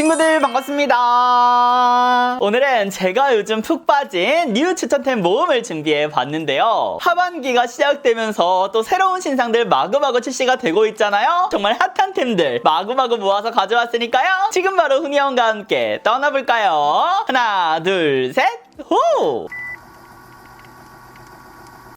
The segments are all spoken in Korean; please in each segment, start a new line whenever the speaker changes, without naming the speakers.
친구들 반갑습니다. 오늘은 제가 요즘 푹 빠진 뉴 추천템 모음을 준비해 봤는데요. 하반기가 시작되면서 또 새로운 신상들 마구마구 출시가 되고 있잖아요. 정말 핫한 템들 마구마구 모아서 가져왔으니까요. 지금 바로 훈이 형과 함께 떠나볼까요? 하나, 둘, 셋, 호!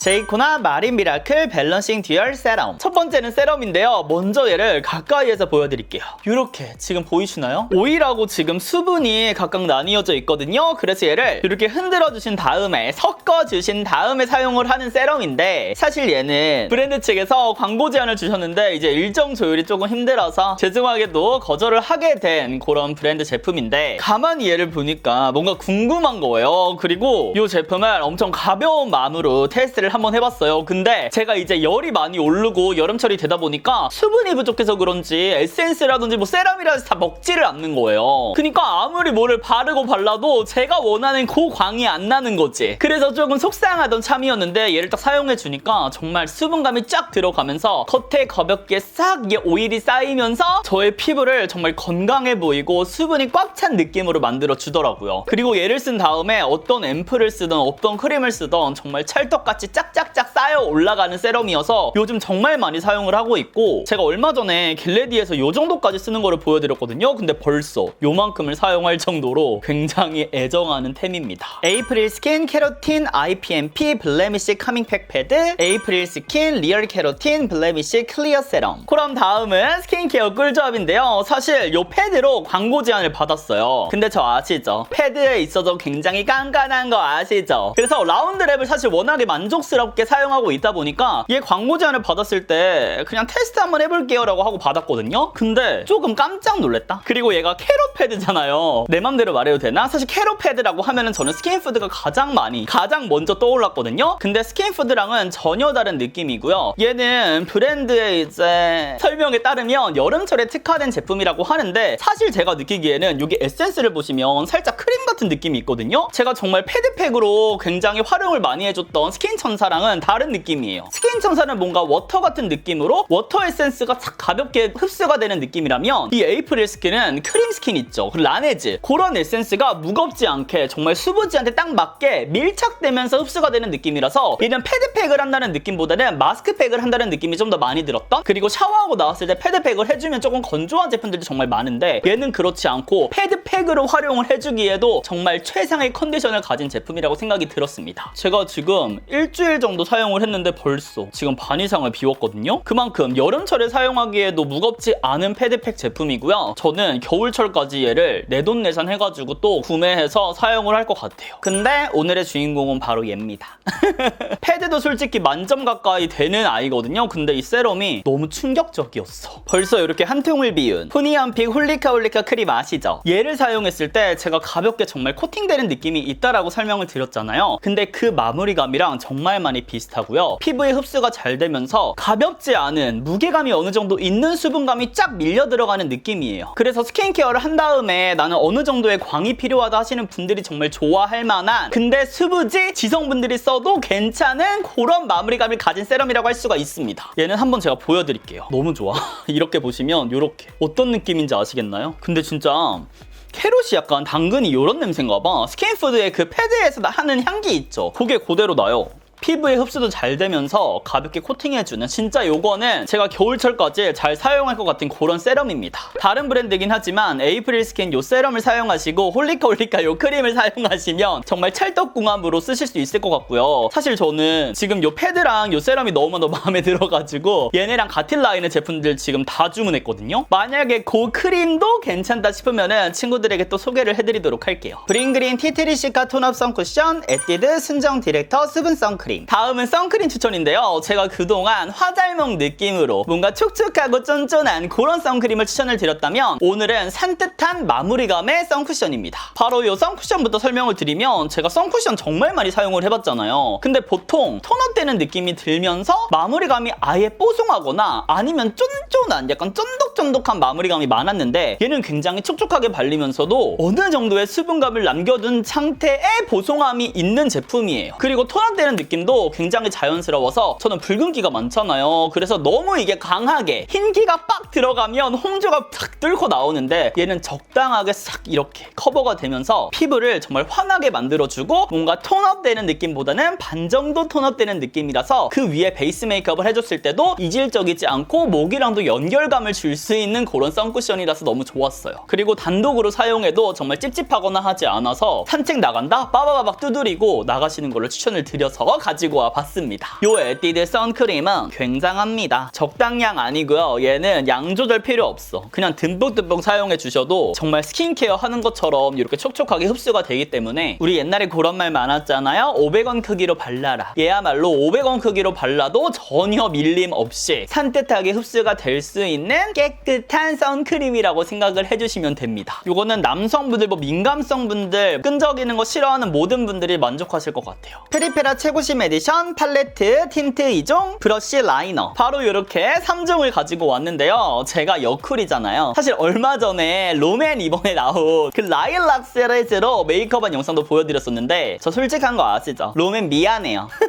제이코나 마린 미라클 밸런싱 듀얼 세럼. 첫 번째는 세럼인데요. 먼저 얘를 가까이에서 보여드릴게요. 이렇게 지금 보이시나요? 오일하고 지금 수분이 각각 나뉘어져 있거든요. 그래서 얘를 이렇게 흔들어 주신 다음에 섞어 주신 다음에 사용을 하는 세럼인데 사실 얘는 브랜드 측에서 광고 제안을 주셨는데 이제 일정 조율이 조금 힘들어서 죄송하게도 거절을 하게 된 그런 브랜드 제품인데 가만히 얘를 보니까 뭔가 궁금한 거예요. 그리고 이 제품을 엄청 가벼운 마음으로 테스트를 한번 해봤어요. 근데 제가 이제 열이 많이 오르고 여름철이 되다 보니까 수분이 부족해서 그런지 에센스라든지 뭐 세럼이라든지 다 먹지를 않는 거예요. 그러니까 아무 리 뭐를 바르고 발라도 제가 원하는 그 광이 안 나는 거지. 그래서 조금 속상하던 참이었는데 얘를 딱 사용해 주니까 정말 수분감이 쫙 들어가면서 겉에 가볍게 싹 오일이 쌓이면서 저의 피부를 정말 건강해 보이고 수분이 꽉 찬 느낌으로 만들어 주더라고요. 그리고 얘를 쓴 다음에 어떤 앰플을 쓰던 어떤 크림을 쓰던 정말 찰떡같이 짝짝짝 쌓여 올라가는 세럼이어서 요즘 정말 많이 사용을 하고 있고 제가 얼마 전에 길레디에서 요 정도까지 쓰는 거를 보여드렸거든요. 근데 벌써 요만큼을 사용할 정도로 굉장히 애정하는 템입니다. 에이프릴 스킨 캐로틴 IPMP 블레미시 카밍팩 패드 에이프릴 스킨 리얼 캐로틴 블레미시 클리어 세럼 그럼 다음은 스킨케어 꿀조합인데요. 사실 요 패드로 광고 제안을 받았어요. 근데 저 아시죠? 패드에 있어서 굉장히 깐깐한 거 아시죠? 그래서 라운드 랩을 사실 워낙에 만족스럽게 사용하고 있다 보니까 얘 광고 제안을 받았을 때 그냥 테스트 한번 해볼게요 라고 하고 받았거든요. 근데 조금 깜짝 놀랐다. 그리고 얘가 캐럿 패드잖아요. 내 맘대로 말해도 되나? 사실 캐럿 패드라고 하면은 저는 스킨푸드가 가장 많이 가장 먼저 떠올랐거든요. 근데 스킨푸드랑은 전혀 다른 느낌이고요. 얘는 브랜드의 이제 설명에 따르면 여름철에 특화된 제품이라고 하는데 사실 제가 느끼기에는 여기 에센스를 보시면 살짝 크림 같은 느낌이 있거든요. 제가 정말 패드팩으로 굉장히 활용을 많이 해줬던 스킨 천사랑은 다른 느낌이에요. 스킨 천사는 뭔가 워터 같은 느낌으로 워터 에센스가 싹 가볍게 흡수가 되는 느낌이라면 이 에이프릴 스킨은 크림 스킨 있죠. 그리고 라네즈 그런 에센스가 무겁지 않게 정말 수부지한테 딱 맞게 밀착되면서 흡수가 되는 느낌이라서 얘는 패드팩을 한다는 느낌보다는 마스크팩을 한다는 느낌이 좀 더 많이 들었던 그리고 샤워하고 나왔을 때 패드팩을 해주면 조금 건조한 제품들도 정말 많은데 얘는 그렇지 않고 패드팩으로 활용을 해주기에도 정말 최상의 컨디션을 가진 제품이라고 생각이 들었습니다. 제가 지금 일주일 정도 사용을 했는데 벌써 지금 반 이상을 비웠거든요. 그만큼 여름철에 사용하기에도 무겁지 않은 패드팩 제품이고요. 저는 겨울철까지 얘를 내돈 내산 해가지고 또 구매해서 사용을 할 것 같아요. 근데 오늘의 주인공은 바로 얘입니다. 패드도 솔직히 만점 가까이 되는 아이거든요. 근데 이 세럼이 너무 충격적이었어. 벌써 이렇게 한 통을 비운 후니안픽 홀리카 홀리카 크림 아시죠? 얘를 사용했을 때 제가 가볍게 정말 코팅되는 느낌이 있다라고 설명을 드렸잖아요. 근데 그 마무리감이랑 정말 많이 비슷하고요. 피부에 흡수가 잘 되면서 가볍지 않은 무게감이 어느 정도 있는 수분감이 쫙 밀려 들어가는 느낌이에요. 그래서 스킨케어를 한 다음에 나는 어느 정도의 광이 필요하다 하시는 분들이 정말 좋아할 만한 근데 수부지 지성분들이 써도 괜찮은 그런 마무리감을 가진 세럼이라고 할 수가 있습니다. 얘는 한번 제가 보여드릴게요. 너무 좋아. 이렇게 보시면 이렇게 어떤 느낌인지 아시겠나요? 근데 진짜 캐롯이 약간 당근이 이런 냄새인가 봐. 스킨푸드의 그 패드에서 하는 향기 있죠? 그게 그대로 나요. 피부에 흡수도 잘 되면서 가볍게 코팅해주는 진짜 요거는 제가 겨울철까지 잘 사용할 것 같은 그런 세럼입니다. 다른 브랜드긴 하지만 에이프릴 스킨 요 세럼을 사용하시고 홀리카 홀리카 요 크림을 사용하시면 정말 찰떡궁합으로 쓰실 수 있을 것 같고요. 사실 저는 지금 요 패드랑 요 세럼이 너무너무 마음에 들어가지고 얘네랑 같은 라인의 제품들 지금 다 주문했거든요. 만약에 그 크림도 괜찮다 싶으면은 친구들에게 또 소개를 해드리도록 할게요. 브링그린 티트리 시카 톤업 선쿠션 에뛰드 순정 디렉터 수분 선크림 다음은 선크림 추천인데요. 제가 그동안 화잘먹 느낌으로 뭔가 촉촉하고 쫀쫀한 그런 선크림을 추천을 드렸다면 오늘은 산뜻한 마무리감의 선쿠션입니다. 바로 이 선쿠션부터 설명을 드리면 제가 선쿠션 정말 많이 사용을 해봤잖아요. 근데 보통 톤업되는 느낌이 들면서 마무리감이 아예 뽀송하거나 아니면 쫀쫀한 약간 쫀득쫀득한 마무리감이 많았는데 얘는 굉장히 촉촉하게 발리면서도 어느 정도의 수분감을 남겨둔 상태의 보송함이 있는 제품이에요. 그리고 톤업되는 느낌 도 쉐딩도 굉장히 자연스러워서 저는 붉은기가 많잖아요. 그래서 너무 이게 강하게 흰기가 빡 들어가면 홍조가 탁 뚫고 나오는데 얘는 적당하게 싹 이렇게 커버가 되면서 피부를 정말 환하게 만들어주고 뭔가 톤업되는 느낌보다는 반 정도 톤업되는 느낌이라서 그 위에 베이스 메이크업을 해줬을 때도 이질적이지 않고 목이랑도 연결감을 줄 수 있는 그런 선쿠션이라서 너무 좋았어요. 그리고 단독으로 사용해도 정말 찝찝하거나 하지 않아서 산책 나간다? 빠바바박 두드리고 나가시는 걸로 추천을 드려서 가지고 와 봤습니다. 요 에뛰드 선크림은 굉장합니다. 적당량 아니고요. 얘는 양 조절 필요 없어. 그냥 듬뿍듬뿍 사용해 주셔도 정말 스킨케어 하는 것처럼 이렇게 촉촉하게 흡수가 되기 때문에 우리 옛날에 그런 말 많았잖아요. 500원 크기로 발라라. 얘야말로 500원 크기로 발라도 전혀 밀림 없이 산뜻하게 흡수가 될 수 있는 깨끗한 선크림이라고 생각을 해주시면 됩니다. 이거는 남성분들, 뭐 민감성 분들, 끈적이는 거 싫어하는 모든 분들이 만족하실 것 같아요. 페리페라 최고 심 에디션 팔레트 틴트 2종 브러쉬 라이너 바로 이렇게 3종을 가지고 왔는데요. 제가 여쿨이잖아요. 사실 얼마 전에 롬앤 이번에 나온 그 라일락 시리즈로 메이크업한 영상도 보여드렸었는데 저 솔직한 거 아시죠? 롬앤 미안해요.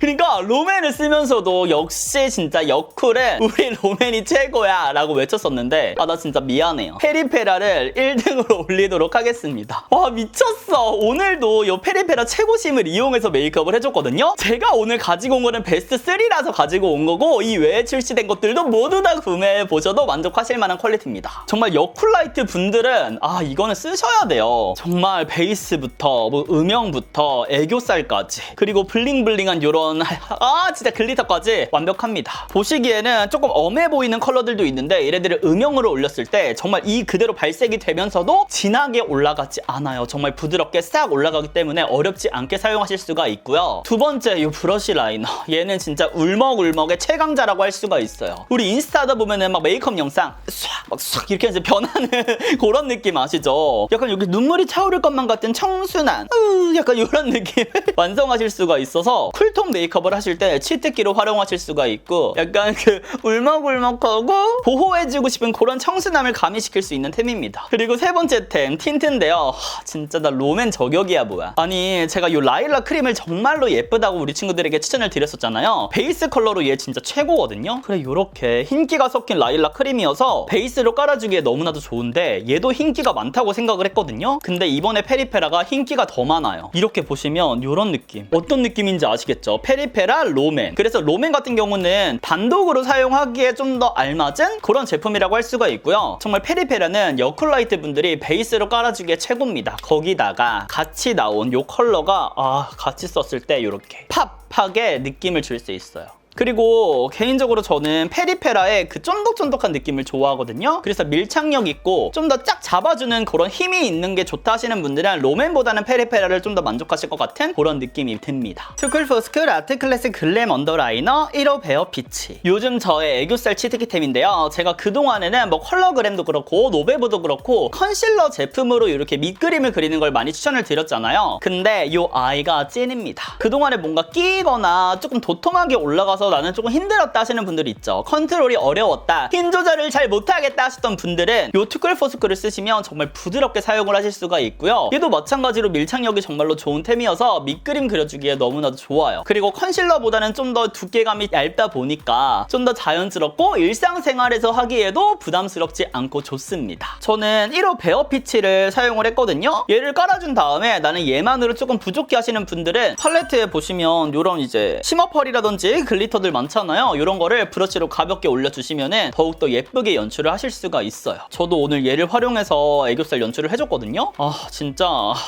그러니까 롬앤을 쓰면서도 역시 진짜 여쿨은 우리 롬앤이 최고야 라고 외쳤었는데 아 나 진짜 미안해요. 페리페라를 1등으로 올리도록 하겠습니다. 와 미쳤어. 오늘도 이 페리페라 최고심을 이용해서 메이크업을 해줬거든요. 제가 오늘 가지고 온 거는 베스트 3라서 가지고 온 거고 이 외에 출시된 것들도 모두 다 구매해 보셔도 만족하실 만한 퀄리티입니다. 정말 여쿨라이트 분들은 아 이거는 쓰셔야 돼요. 정말 베이스부터 뭐 음영부터 애교살까지 그리고 블링블링한 요런 아 진짜 글리터까지 완벽합니다. 보시기에는 조금 엄해 보이는 컬러들도 있는데 얘네들을 음영으로 올렸을 때 정말 이 그대로 발색이 되면서도 진하게 올라가지 않아요. 정말 부드럽게 싹 올라가기 때문에 어렵지 않게 사용하실 수가 있고요. 두 번째 이 브러쉬 라이너 얘는 진짜 울먹울먹의 최강자라고 할 수가 있어요. 우리 인스타다 보면은 막 메이크업 영상 싹막싹 이렇게 이제 변하는 그런 느낌 아시죠? 약간 여기 눈물이 차오를 것만 같은 청순한 으, 약간 이런 느낌 완성하실 수가 있어서 쿨톤 메이크업을 하실 때 치트키로 활용하실 수가 있고 약간 그 울먹울먹하고 보호해주고 싶은 그런 청순함을 가미시킬 수 있는 템입니다. 그리고 세 번째 템 틴트인데요. 하, 진짜 나 롬앤 저격이야 뭐야. 아니 제가 이 라일락 크림을 정말로 예쁘다고 우리 친구들에게 추천을 드렸었잖아요. 베이스 컬러로 얘 진짜 최고거든요. 그래 이렇게 흰기가 섞인 라일락 크림이어서 베이스로 깔아주기에 너무나도 좋은데 얘도 흰기가 많다고 생각을 했거든요. 근데 이번에 페리페라가 흰기가 더 많아요. 이렇게 보시면 이런 느낌. 어떤 느낌인지 아시겠죠? 페리페라 롬앤. 그래서 롬앤 같은 경우는 단독으로 사용하기에 좀 더 알맞은 그런 제품이라고 할 수가 있고요. 정말 페리페라는 여쿨라이트 분들이 베이스로 깔아주기에 최고입니다. 거기다가 같이 나온 이 컬러가 아 같이 썼을 때 이렇게 팝하게 느낌을 줄 수 있어요. 그리고 개인적으로 저는 페리페라의 그 쫀득쫀득한 느낌을 좋아하거든요. 그래서 밀착력 있고 좀 더 쫙 잡아주는 그런 힘이 있는 게 좋다 하시는 분들은 롬앤보다는 페리페라를 좀 더 만족하실 것 같은 그런 느낌이 듭니다. 투쿨포스쿨 아트클래스 글램 언더라이너 1호 베어 피치. 요즘 저의 애교살 치트키템인데요. 제가 그동안에는 뭐 컬러그램도 그렇고 노베브도 그렇고 컨실러 제품으로 이렇게 밑그림을 그리는 걸 많이 추천을 드렸잖아요. 근데 이 아이가 찐입니다. 그동안에 뭔가 끼거나 조금 도톰하게 올라가서 나는 조금 힘들었다 하시는 분들이 있죠. 컨트롤이 어려웠다. 힘 조절을 잘 못하겠다 하셨던 분들은 이 투쿨 포스쿨을 쓰시면 정말 부드럽게 사용을 하실 수가 있고요. 얘도 마찬가지로 밀착력이 정말로 좋은 템이어서 밑그림 그려주기에 너무나도 좋아요. 그리고 컨실러보다는 좀 더 두께감이 얇다 보니까 좀 더 자연스럽고 일상생활에서 하기에도 부담스럽지 않고 좋습니다. 저는 1호 베어 피치를 사용을 했거든요. 얘를 깔아준 다음에 나는 얘만으로 조금 부족해 하시는 분들은 팔레트에 보시면 이런 이제 심어펄이라든지 글리 터들 많잖아요. 이런 거를 브러쉬로 가볍게 올려주시면 더욱더 예쁘게 연출을 하실 수가 있어요. 저도 오늘 얘를 활용해서 애교살 연출을 해줬거든요. 아 진짜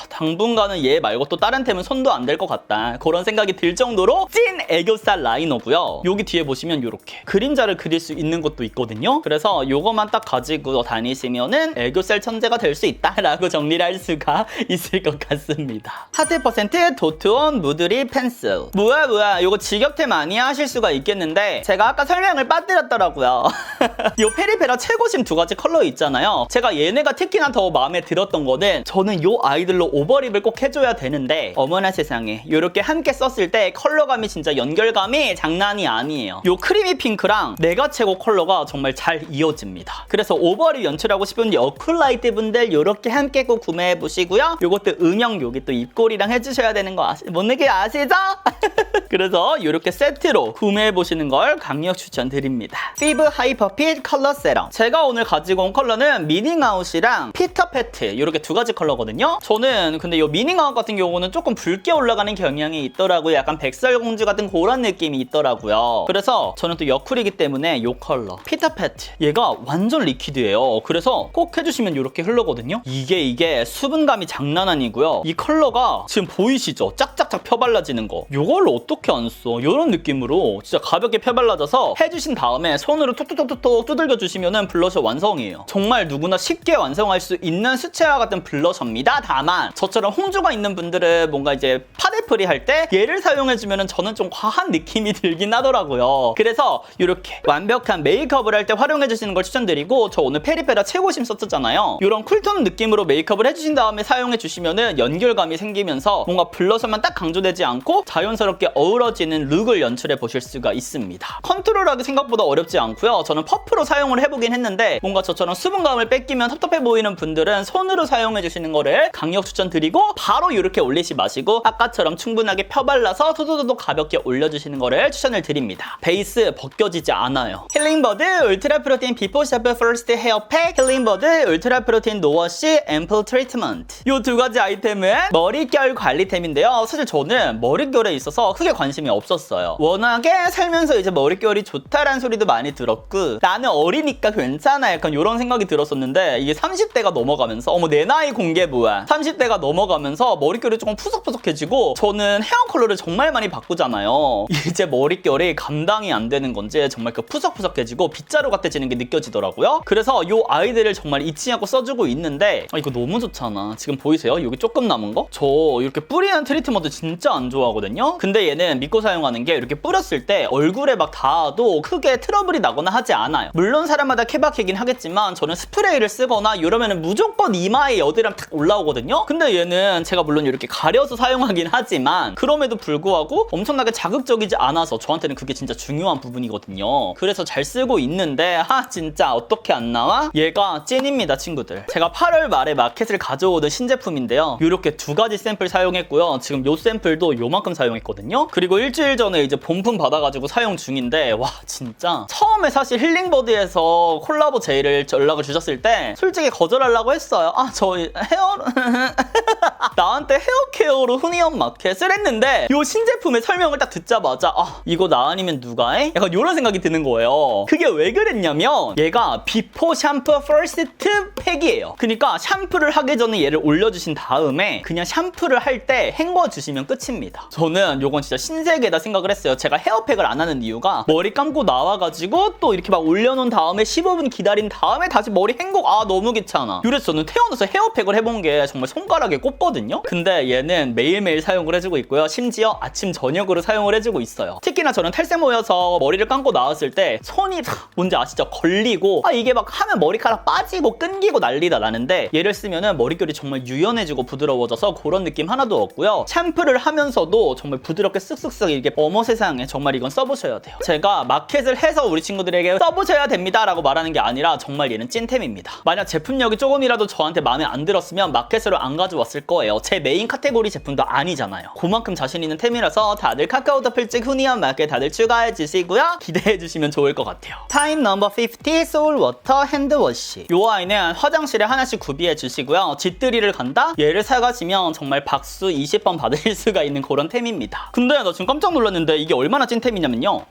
당분간은 얘 말고 또 다른 템은 손도 안댈것 같다. 그런 생각이 들 정도로 찐 애교살 라이너고요. 여기 뒤에 보시면 이렇게 그림자를 그릴 수 있는 것도 있거든요. 그래서 이거만 딱 가지고 다니시면은 애교살 천재가 될 수 있다라고 정리를 할 수가 있을 것 같습니다. 하트 퍼센트 도트온 무드리 펜슬. 뭐야 뭐야 이거 직역템 아니야 하실 수가 있겠는데 제가 아까 설명을 빠뜨렸더라고요. 이 페리페라 최고심 두 가지 컬러 있잖아요. 제가 얘네가 특히나 더 마음에 들었던 거는 저는 이 아이들로 오버립을 꼭 해줘야 되는데 어머나 세상에 이렇게 함께 썼을 때 컬러감이 진짜 연결감이 장난이 아니에요. 이 크리미 핑크랑 내가 최고 컬러가 정말 잘 이어집니다. 그래서 오버립 연출하고 싶은 여쿨라이트 분들 이렇게 함께 꼭 구매해 보시고요. 요것도 음영 여기 또 입꼬리랑 해주셔야 되는 거 아시, 뭔 얘기 아시죠? 그래서 이렇게 세트로 구매해 보시는 걸 강력 추천드립니다. 피브 하이퍼핏 컬러 세럼. 제가 오늘 가지고 온 컬러는 미닝아웃이랑 피터패트 이렇게 두 가지 컬러거든요. 저는 근데 이 미닝아웃 같은 경우는 조금 붉게 올라가는 경향이 있더라고요. 약간 백설공주 같은 그런 느낌이 있더라고요. 그래서 저는 또 여쿨이기 때문에 이 컬러 피터패트 얘가 완전 리퀴드예요. 그래서 꼭 해주시면 이렇게 흐르거든요. 이게 이게 수분감이 장난 아니고요. 이 컬러가 지금 보이시죠? 짝짝짝 펴발라지는 거. 이걸로 어떻게 안 써? 이런 느낌으로 진짜 가볍게 펴발라져서 해주신 다음에 손으로 톡톡톡톡 두들겨 주시면은 블러셔 완성이에요. 정말 누구나 쉽게 완성할 수 있는 수채화 같은 블러셔입니다. 다만 저처럼 홍조가 있는 분들은 뭔가 이제 파데프리 할 때 얘를 사용해주면은 저는 좀 과한 느낌이 들긴 하더라고요. 그래서 이렇게 완벽한 메이크업을 할 때 활용해주시는 걸 추천드리고 저 오늘 페리페라 최고심 썼잖아요. 이런 쿨톤 느낌으로 메이크업을 해주신 다음에 사용해주시면은 연결감이 생기면서 뭔가 블러셔만 딱 강조되지 않고 자연스럽게 어우러지는 룩을 연출해 보실 수가 있습니다. 컨트롤하기 생각보다 어렵지 않고요. 저는 퍼프로 사용을 해보긴 했는데 뭔가 저처럼 수분감을 뺏기면 텁텁해 보이는 분들은 손으로 사용해 주시는 거를 강력 추천드리고 바로 이렇게 올리지 마시고 아까처럼 충분하게 펴발라서 토도도도 가볍게 올려주시는 거를 추천을 드립니다. 베이스 벗겨지지 않아요. 힐링버드 울트라 프로틴 비포 샤프 퍼스트 헤어팩 힐링버드 울트라 프로틴 노워시 앰플 트리트먼트 이 두 가지 아이템은 머릿결 관리템인데요. 사실 저는 머릿결에 있어서 크게 관심이 없었어요. 워낙에 살면서 이제 머릿결이 좋다라는 소리도 많이 들었고 나는 어리니까 괜찮아 약간 이런 생각이 들었었는데 이게 30대가 넘어가면서 어머 내 나이 공개 뭐야 30대가 넘어가면서 머릿결이 조금 푸석푸석해지고 저는 헤어 컬러를 정말 많이 바꾸잖아요. 이제 머릿결이 감당이 안 되는 건지 정말 그 푸석푸석해지고 빗자루 같아지는 게 느껴지더라고요. 그래서 이 아이들을 정말 잊지 않고 써주고 있는데 아, 이거 너무 좋잖아. 지금 보이세요? 여기 조금 남은 거? 저 이렇게 뿌리는 트리트먼트 진짜 안 좋아하거든요. 근데 얘는 믿고 사용하는 게 이렇게 뿌렸을 때 얼굴에 막 닿아도 크게 트러블이 나거나 하지 않아요. 물론 사람마다 케바케긴 하겠지만 저는 스프레이를 쓰거나 이러면은 무조건 이마에 여드름 탁 올라오거든요. 근데 얘는 제가 물론 이렇게 가려서 사용하긴 하지만 그럼에도 불구하고 엄청나게 자극적이지 않아서 저한테는 그게 진짜 중요한 부분이거든요. 그래서 잘 쓰고 있는데 하 진짜 어떻게 안 나와? 얘가 찐입니다 친구들. 제가 8월 말에 마켓을 가져오던 신제품인데요. 이렇게 두 가지 샘플 사용했고요. 지금 요 샘플도 요만큼 사용했거든요. 그리고 일주일 전에 이제 본품 받아가지고 사용 중인데 와 진짜 처음에 사실 힐링버드에서 콜라보 제이를 연락을 주셨을 때 솔직히 거절하려고 했어요. 아 저 헤어 나한테 헤어 케어로 후니언 마켓을 했는데 요 신제품의 설명을 딱 듣자마자 아 이거 나 아니면 누가 해? 약간 이런 생각이 드는 거예요. 그게 왜 그랬냐면 얘가 비포 샴푸 퍼스트 팩이에요. 그러니까 샴푸를 하기 전에 얘를 올려주신 다음에 그냥 샴푸를 할 때 헹궈 주시면 끝입니다. 저는 요건 진짜 신세계다 생각을 했어요. 제가 헤어 팩을 안 하는 이유가 머리 감고 나와가지고 또 이렇게 막 올려놓은 다음에 15분 기다린 다음에 다시 머리 헹궈 아 너무 귀찮아. 그래서 저는 태어나서 헤어팩을 해본 게 정말 손가락에 꼽거든요. 근데 얘는 매일매일 사용을 해주고 있고요. 심지어 아침 저녁으로 사용을 해주고 있어요. 특히나 저는 탈색 모여서 머리를 감고 나왔을 때 손이 다 뭔지 아시죠? 걸리고 아 이게 막 하면 머리카락 빠지고 끈기고 난리다 나는데 얘를 쓰면은 머릿결이 정말 유연해지고 부드러워져서 그런 느낌 하나도 없고요. 샴푸를 하면서도 정말 부드럽게 쓱쓱쓱 이게 어머 세상에 정말 이건 써보셔야 돼요. 제가 마켓을 해서 우리 친구들에게 써보셔야 됩니다 라고 말하는 게 아니라 정말 얘는 찐템입니다. 만약 제품력이 조금이라도 저한테 마음에 안 들었으면 마켓으로 안 가져왔을 거예요. 제 메인 카테고리 제품도 아니잖아요. 그만큼 자신 있는 템이라서 다들 카카오톡 필찍 후니언 마켓 다들 추가해 주시고요. 기대해 주시면 좋을 것 같아요. 타임 넘버 50 소울 워터 핸드워시. 요 아이는 화장실에 하나씩 구비해 주시고요. 집들이를 간다? 얘를 사가시면 정말 박수 20번 받을 수가 있는 그런 템입니다. 근데 나 지금 깜짝 놀랐는데 이게 얼마나 찐템이냐면요.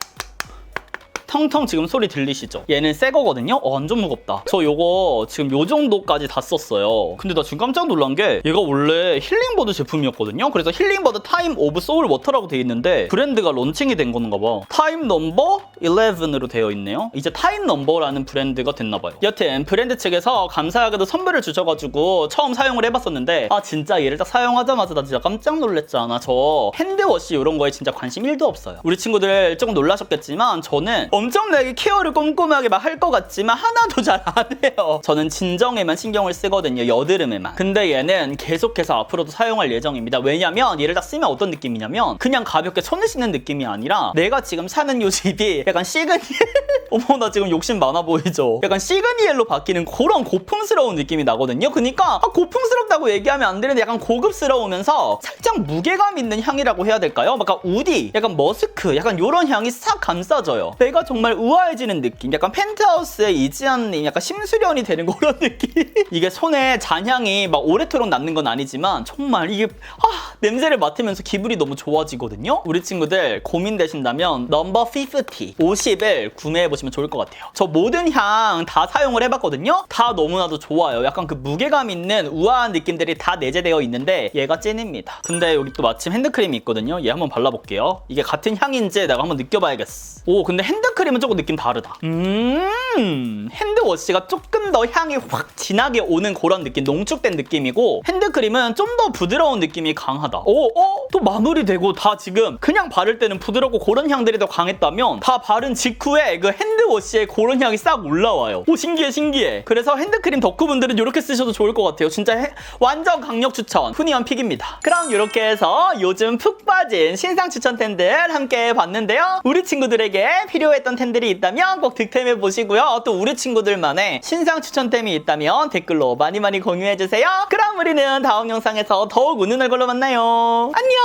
텅텅 지금 소리 들리시죠? 얘는 새 거거든요? 어, 완전 무겁다. 저 요거 지금 요 정도까지 다 썼어요. 근데 나 지금 깜짝 놀란 게 얘가 원래 힐링버드 제품이었거든요? 그래서 힐링버드 타임 오브 소울 워터라고 돼 있는데 브랜드가 론칭이 된 건가 봐. 타임 넘버 11으로 되어 있네요. 이제 타임 넘버라는 브랜드가 됐나 봐요. 여튼 브랜드 측에서 감사하게도 선물을 주셔가지고 처음 사용을 해봤었는데 아 진짜 얘를 딱 사용하자마자 나 진짜 깜짝 놀랐잖아. 저 핸드워시 이런 거에 진짜 관심 1도 없어요. 우리 친구들 조금 놀라셨겠지만 저는 엄청나게 케어를 꼼꼼하게 막 할 것 같지만 하나도 잘 안 해요. 저는 진정에만 신경을 쓰거든요. 여드름에만. 근데 얘는 계속해서 앞으로도 사용할 예정입니다. 왜냐면 얘를 딱 쓰면 어떤 느낌이냐면 그냥 가볍게 손을 씻는 느낌이 아니라 내가 지금 사는 요 집이 약간 시그니엘 어머 나 지금 욕심 많아 보이죠? 약간 시그니엘로 바뀌는 그런 고풍스러운 느낌이 나거든요. 그러니까 아, 고풍스럽다고 얘기하면 안 되는데 약간 고급스러우면서 살짝 무게감 있는 향이라고 해야 될까요? 약간 우디, 약간 머스크, 약간 요런 향이 싹 감싸져요. 내가 정말 우아해지는 느낌. 약간 펜트하우스의 이지한님 약간 심수련이 되는 그런 느낌. 이게 손에 잔향이 막 오래도록 남는 건 아니지만 정말 이게 아, 냄새를 맡으면서 기분이 너무 좋아지거든요. 우리 친구들 고민되신다면 넘버 50, 50을 구매해 보시면 좋을 것 같아요. 저 모든 향 다 사용을 해봤거든요. 다 너무나도 좋아요. 약간 그 무게감 있는 우아한 느낌들이 다 내재되어 있는데 얘가 찐입니다. 근데 여기 또 마침 핸드크림이 있거든요. 얘 한번 발라볼게요. 이게 같은 향인지 내가 한번 느껴봐야겠어. 오 근데 핸드크림 은 조금 느낌 다르다. 음 핸드워시가 조금 더 향이 확 진하게 오는 그런 느낌, 농축된 느낌이고 핸드크림은 좀 더 부드러운 느낌이 강하다. 오, 어? 또 마무리되고 다 지금 그냥 바를 때는 부드럽고 그런 향들이 더 강했다면 다 바른 직후에 그 핸드워시의 그런 향이 싹 올라와요. 오 신기해 신기해. 그래서 핸드크림 덕후분들은 이렇게 쓰셔도 좋을 것 같아요. 진짜 해- 완전 강력 추천. 훈이언 픽입니다. 그럼 이렇게 해서 요즘 푹 빠진 신상 추천템들 함께 봤는데요. 우리 친구들에게 필요했 몰랐던 템들이 있다면 꼭 득템해 보시고요. 또 우리 친구들만의 신상 추천템이 있다면 댓글로 많이 많이 공유해 주세요. 그럼 우리는 다음 영상에서 더욱 웃는 얼굴로 만나요. 안녕.